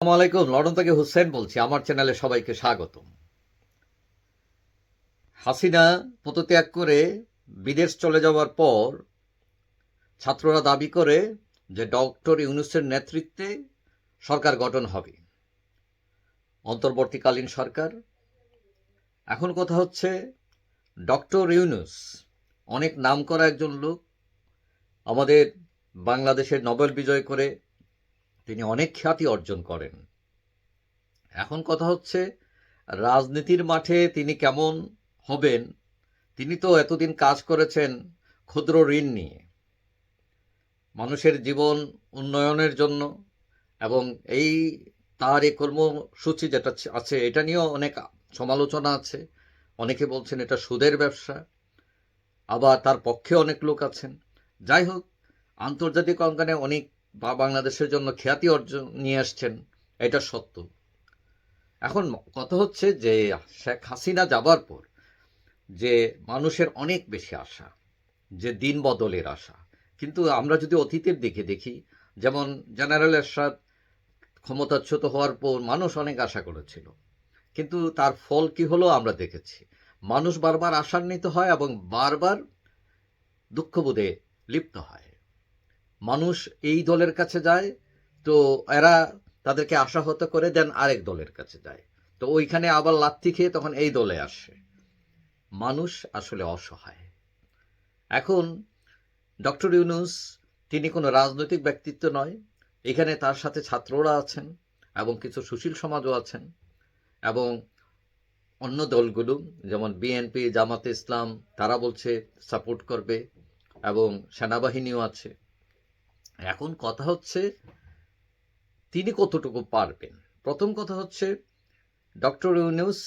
আলাইকুম লন্ডন থেকে হুসেন বলছি, আমার চ্যানেলে সবাইকে স্বাগতম। হাসিনা পদত্যাগ করে বিদেশ চলে যাওয়ার পর ছাত্ররা দাবি করে যে ডক্টর ইউনুসের নেতৃত্বে সরকার গঠন হবে। অন্তর্বর্তীকালীন সরকার। এখন কথা হচ্ছে, ডক্টর ইউনুস অনেক নামকরা একজন লোক, আমাদের বাংলাদেশের নোবেল বিজয় করে তিনি অনেক খ্যাতি অর্জন করেন। এখন কথা হচ্ছে, রাজনীতির মাঠে তিনি কেমন হবেন? তিনি তো এতদিন কাজ করেছেন ক্ষুদ্র ঋণ নিয়ে। মানুষের জীবন উন্নয়নের জন্য এবং এই তার এই কর্মসূচি যেটা আছে, এটা নিয়েও অনেক সমালোচনা আছে। অনেকে বলছেন এটা সুদের ব্যবসা, আবার তার পক্ষে অনেক লোক আছেন। যাই হোক, আন্তর্জাতিক অঙ্গনে অনেক বা বাংলাদেশের জন্য খ্যাতি অর্জন নিয়ে আসছেন, এটা সত্য। এখন কথা হচ্ছে যে শেখ হাসিনা যাবার পর যে মানুষের অনেক বেশি আশা, যে দিন বদলের আশা। কিন্তু আমরা যদি অতীতের দিকে দেখি, যেমন জেনারেল এরশাদ ক্ষমতাচ্যুত হওয়ার পর মানুষ অনেক আশা করেছিল। কিন্তু তার ফল কি হলো আমরা দেখেছি। মানুষ বারবার আশান্বিত হয় এবং বারবার দুঃখবোধে লিপ্ত হয়। মানুষ এই দলের কাছে যায়, তো এরা তাদেরকে আশাহত করে দেন আরেক দলের কাছে যায়। তো ওইখানে আবার লাথি খেয়ে তখন এই দলে আসে। মানুষ আসলে অসহায়। এখন ডক্টর ইউনুস, তিনি কোনো রাজনৈতিক ব্যক্তিত্ব নয়, এখানে তার সাথে ছাত্ররা আছেন এবং কিছু সুশীল সমাজও আছেন এবং অন্য দলগুলো, যেমন বিএনপি জামাতে ইসলাম, তারা বলছে সাপোর্ট করবে এবং সেনাবাহিনীও আছে। এখন কথা হচ্ছে, তিনি কতটুকু পারবেন? প্রথম কথা হচ্ছে, ডক্টর ইউনুস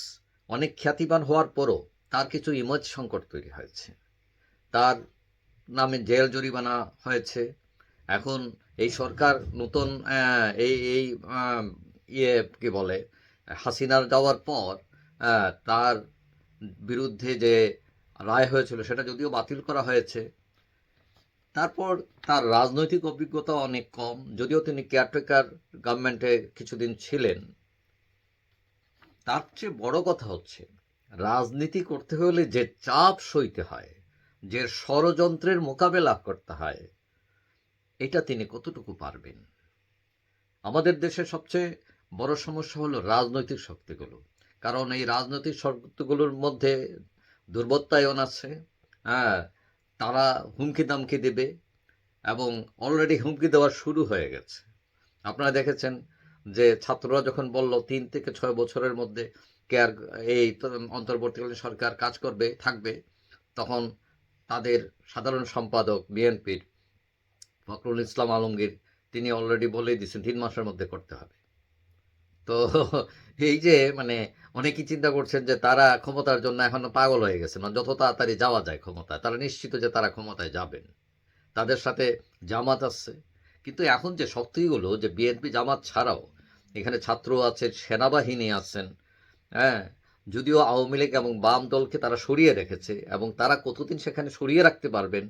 অনেক খ্যাতিবান হওয়ার পরও তার কিছু ইমেজ সংকট তৈরি হয়েছে। তার নামে জেল জরিমানা হয়েছে। এখন এই সরকার নতুন এই এই ইয়ে কি বলে হাসিনার যাওয়ার পর তার বিরুদ্ধে যে রায় হয়েছিল সেটা যদিও বাতিল করা হয়েছে তারপর তার রাজনৈতিক অভিজ্ঞতা অনেক কম, যদিও তিনি কেয়ারটেকার গভর্নমেন্টে কিছুদিন ছিলেন। তার চেয়ে বড় কথা হচ্ছে, রাজনীতি করতে হলে যে চাপ সইতে হয়, যে ষড়যন্ত্রের মোকাবেলা করতে হয়, এটা তিনি কতটুকু পারবেন? আমাদের দেশের সবচেয়ে বড় সমস্যা হলো রাজনৈতিক শক্তিগুলো। কারণ এই রাজনৈতিক শক্তিগুলোর মধ্যে দুর্বত্তায়ন আছে হ্যাঁ তারা হুমকি দামকি দেবে এবং অলরেডি হুমকি দেওয়া শুরু হয়ে গেছে। আপনারা দেখেছেন যে ছাত্ররা যখন বলল, তিন থেকে ছয় বছরের মধ্যে কেয়ার এই অন্তর্বর্তীকালীন সরকার কাজ করবে, থাকবে? তখন তাদের সাধারণ সম্পাদক, বিএনপির ফখরুল ইসলাম আলমগীর, তিনি অলরেডি বলেই দিয়েছেন, তিন মাসের মধ্যে করতে হবে। তো এই যে মানে অনেকেই চিন্তা করছেন যে তারা ক্ষমতার জন্য এখন পাগল হয়ে গেছে মানে যত তাড়াতাড়ি যাওয়া যায় ক্ষমতায়, তারা নিশ্চিত যে তারা ক্ষমতায় যাবেন। তাদের সাথে জামাত আছে। কিন্তু এখন যে শক্তিগুলো, যে বিএনপি জামাত ছাড়াও, এখানে ছাত্র আছে, সেনাবাহিনী আছেন হ্যাঁ যদিও আওয়ামী লীগ এবং বাম দলকে তারা সরিয়ে রেখেছে এবং তারা কতদিন সেখানে সরিয়ে রাখতে পারবেন,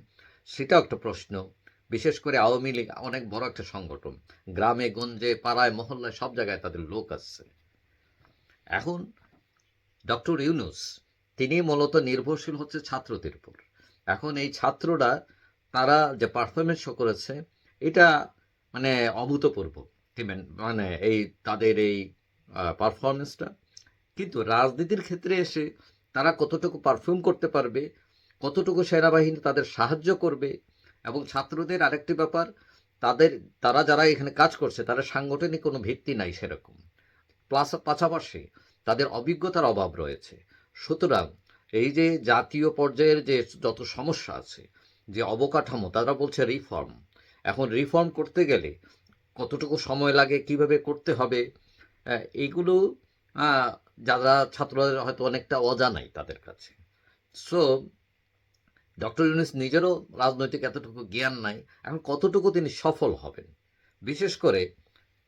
সেটাও একটা প্রশ্ন। বিশেষ করে আওয়ামী লীগ অনেক বড় একটা সংগঠন। গ্রামে, গঞ্জে, পাড়ায়, মহল্লায় সব জায়গায় তাদের লোক আসছে এখন ডক্টর ইউনুস, তিনি মূলত নির্ভরশীল হচ্ছে ছাত্রদের উপর। এখন এই ছাত্ররা, তারা যে পারফরমেন্স করেছে, এটা মানে অভূতপূর্ব। কি মানে এই তাদের এই পারফরমেন্সটা কিন্তু রাজনীতির ক্ষেত্রে এসে তারা কতটুকু পারফর্ম করতে পারবে, কতটুকু সেনাবাহিনী তাদের সাহায্য করবে এবং ছাত্রদের আরেকটি ব্যাপার, তাদের, তারা যারা এখানে কাজ করছে তারা সাংগঠনিক কোনো ভিত্তি নাই সেরকম। প্লাস, পাশাপাশি তাদের অভিজ্ঞতার অভাব রয়েছে। সুতরাং এই যে জাতীয় পর্যায়ের যে যত সমস্যা আছে, যে অবকাঠামো, তারা বলছে রিফর্ম। এখন রিফর্ম করতে গেলে কতটুকু সময় লাগে, কীভাবে করতে হবে এইগুলো যারা ছাত্রদের হয়তো অনেকটা অজানাই তাদের কাছে। সো ডক্টর ইউনুস নিজেরও রাজনৈতিক এতটুকু জ্ঞান নাই এখন কতটুকু তিনি সফল হবেন? বিশেষ করে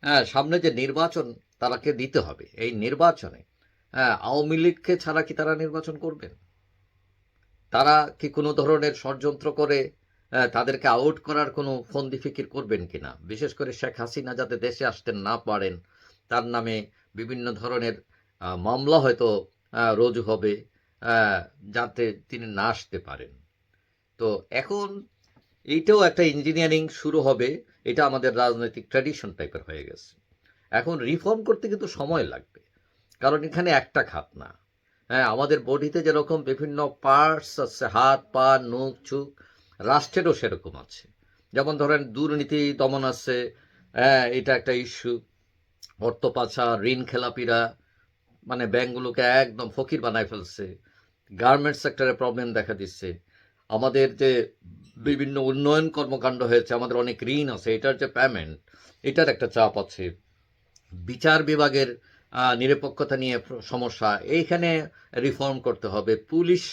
হ্যাঁ সামনে যে নির্বাচন তারাকে দিতে হবে এই নির্বাচনে হ্যাঁ আওয়ামী লীগকে ছাড়া কি তারা নির্বাচন করবেন? তারা কি কোনো ধরনের ষড়যন্ত্র করে আহ, তাদেরকে আউট করার কোনো ফন্দি ফিকির করবেন কি না বিশেষ করে শেখ হাসিনা যাতে দেশে আসতে না পারেন তার নামে বিভিন্ন ধরনের মামলা হয়তো রুজু হবে যাতে তিনি না আসতে পারেন। তো এখন এইটাও একটা ইঞ্জিনিয়ারিং শুরু হবে, এটা আমাদের রাজনৈতিক ট্র্যাডিশন টাইপের হয়ে গেছে। এখন রিফর্ম করতে কিন্তু সময় লাগবে, কারণ এখানে একটা খাত না। হ্যাঁ আমাদের বডিতে যেরকম বিভিন্ন পার্টস আছে, হাত, পা, নখ, চুখ, রাষ্ট্রেরও সেরকম আছে। যেমন ধরেন দুর্নীতি, দমন আছে হ্যাঁ এটা একটা ইস্যু অর্থ পাচার ঋণ খেলাপিরা মানে ব্যাংকগুলোকে একদম ফকির বানায় ফেলছে। গার্মেন্ট সেক্টরে প্রবলেম দেখা দিচ্ছে। আমাদের যে বিভিন্ন উন্নয়ন কর্মকাণ্ড হয়েছে, আমাদের অনেক ঋণ আছে, এটার যে পেমেন্ট এটার একটা চাপ আছে। বিচার বিভাগের নিরপেক্ষতা নিয়ে সমস্যা, এইখানে রিফর্ম করতে হবে, পুলিশ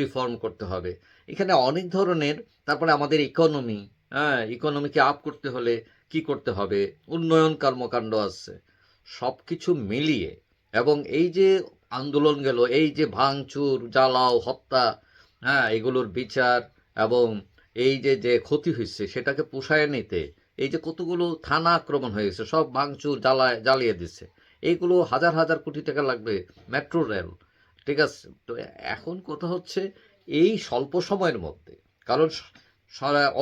রিফর্ম করতে হবে। এখানে অনেক ধরনের, তারপরে আমাদের ইকোনমি হ্যাঁ ইকোনমিকে আপ করতে হলে কি করতে হবে? উন্নয়ন কর্মকাণ্ড আছে। সব কিছু মিলিয়ে এবং এই যে আন্দোলন গেল, এই যে ভাঙচুর, জ্বালাও, হত্যা হ্যাঁ এগুলোর বিচার এবং এই যে যে ক্ষতি হয়েছে, সেটাকে পোষায় নিতে এই যে কতগুলো থানা আক্রমণ হয়ে গেছে সব ভাঙচুর জ্বালায়, জ্বালিয়ে দিচ্ছে এইগুলো হাজার হাজার কোটি টাকা লাগবে মেট্রো রেল, ঠিক আছে? তো এখন কথা হচ্ছে এই স্বল্প সময়ের মধ্যে, কারণ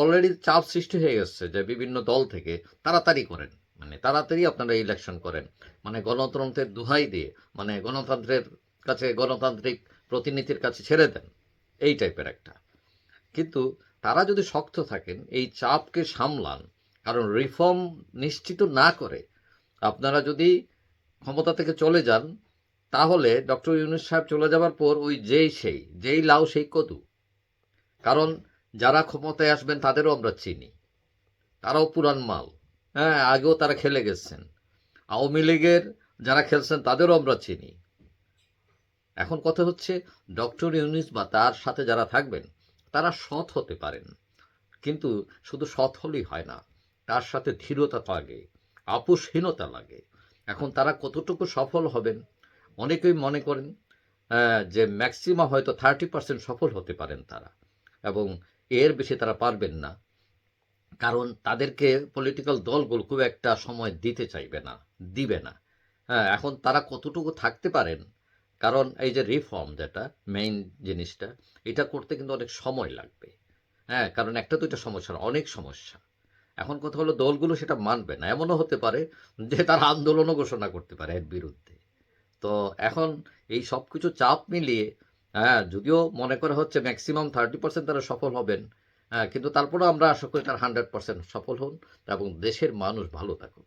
অলরেডি চাপ সৃষ্টি হয়ে গেছে যে বিভিন্ন দল থেকে তাড়াতাড়ি করেন মানে তাড়াতাড়ি আপনারা ইলেকশন করেন মানে গণতন্ত্রের দোহাই দিয়ে মানে গণতন্ত্রের কাছে গণতান্ত্রিক প্রতিনিধির কাছে ছেড়ে দেন। এই টাইপের একটা। কিন্তু তারা যদি শক্ত থাকেন, এই চাপকে সামলান, কারণ রিফর্ম নিশ্চিত না করে, আপনারা যদি ক্ষমতা থেকে চলে যান, তাহলে ডক্টর ইউনুস সাহেব চলে যাওয়ার পর ওই যেই সেই, যেই লাউ সেই কদু। কারণ যারা ক্ষমতায় আসবেন, তাদেরও আমরা চিনি। তারাও পুরান মাল। হ্যাঁ আগেও তারা খেলে গেছেন। আওয়ামী লীগের যারা খেলছেন, তাদেরও আমরা চিনি। এখন কথা হচ্ছে, ডক্টর ইউনিস বা তার সাথে যারা থাকবেন, তারা সৎ হতে পারেন। কিন্তু শুধু সৎ হলেই হয় না, তার সাথে ধীরতা লাগে, আপোষহীনতা লাগে। এখন তারা কতটুকু সফল হবেন? অনেকেই মনে করেন যে ম্যাক্সিমাম হয়তো থার্টি পার্সেন্ট সফল হতে পারেন তারা, এবং এর বেশি তারা পারবেন না। কারণ তাদেরকে পলিটিক্যাল দলগুলো খুব একটা সময় দিতে চাইবে না, দিবে না। হ্যাঁ এখন তারা কতটুকু থাকতে পারেন কারণ এই যে রিফর্ম যেটা মেইন জিনিসটা, এটা করতে কিন্তু অনেক সময় লাগবে। হ্যাঁ কারণ একটা দুইটা সমস্যা অনেক সমস্যা। এখন কথা হলো দলগুলো সেটা মানবে না। এমনও হতে পারে যে তারা আন্দোলনও ঘোষণা করতে পারে এর বিরুদ্ধে। তো এখন এই সব কিছু চাপ মিলিয়ে হ্যাঁ যদিও মনে করা হচ্ছে ম্যাক্সিমাম থার্টি পার্সেন্ট তারা সফল হবেন হ্যাঁ কিন্তু তারপরেও আমরা আশা করি তার হান্ড্রেড পার্সেন্ট সফল হন এবং দেশের মানুষ ভালো থাকুক।